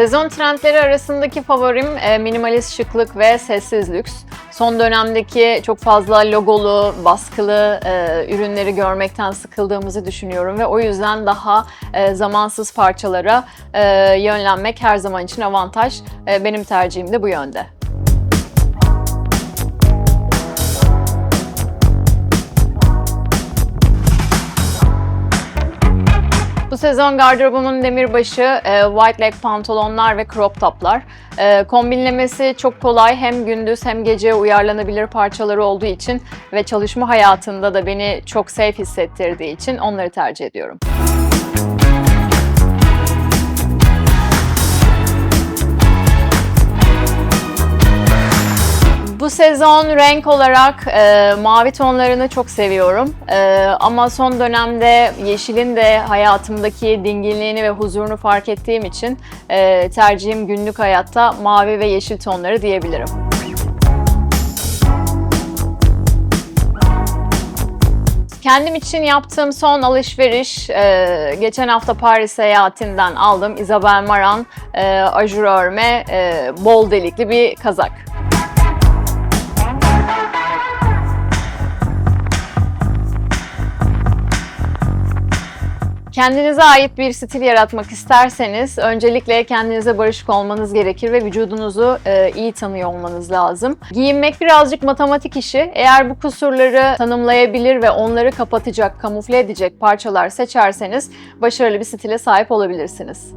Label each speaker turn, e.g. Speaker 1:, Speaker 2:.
Speaker 1: Sezon trendleri arasındaki favorim e, minimalist şıklık ve sessiz lüks. Son dönemdeki çok fazla logolu, baskılı e, ürünleri görmekten sıkıldığımızı düşünüyorum ve o yüzden daha e, zamansız parçalara e, yönlenmek her zaman için avantaj. E, benim tercihim de bu yönde. Bu sezon gardırobumun demirbaşı e, white leg pantolonlar ve crop toplar. E, kombinlemesi çok kolay hem gündüz hem gece uyarlanabilir parçaları olduğu için ve çalışma hayatında da beni çok safe hissettirdiği için onları tercih ediyorum. Bu sezon renk olarak e, mavi tonlarını çok seviyorum. E, ama son dönemde yeşilin de hayatımdaki dinginliğini ve huzurunu fark ettiğim için e, tercihim günlük hayatta mavi ve yeşil tonları diyebilirim. Kendim için yaptığım son alışveriş, e, geçen hafta Paris seyahatinden aldım. Isabel Marant e, ajur örme, e, bol delikli bir kazak. Kendinize ait bir stil yaratmak isterseniz öncelikle kendinize barışık olmanız gerekir ve vücudunuzu e, iyi tanıyor olmanız lazım. Giyinmek birazcık matematik işi. Eğer bu kusurları tanımlayabilir ve onları kapatacak, kamufle edecek parçalar seçerseniz başarılı bir stile sahip olabilirsiniz.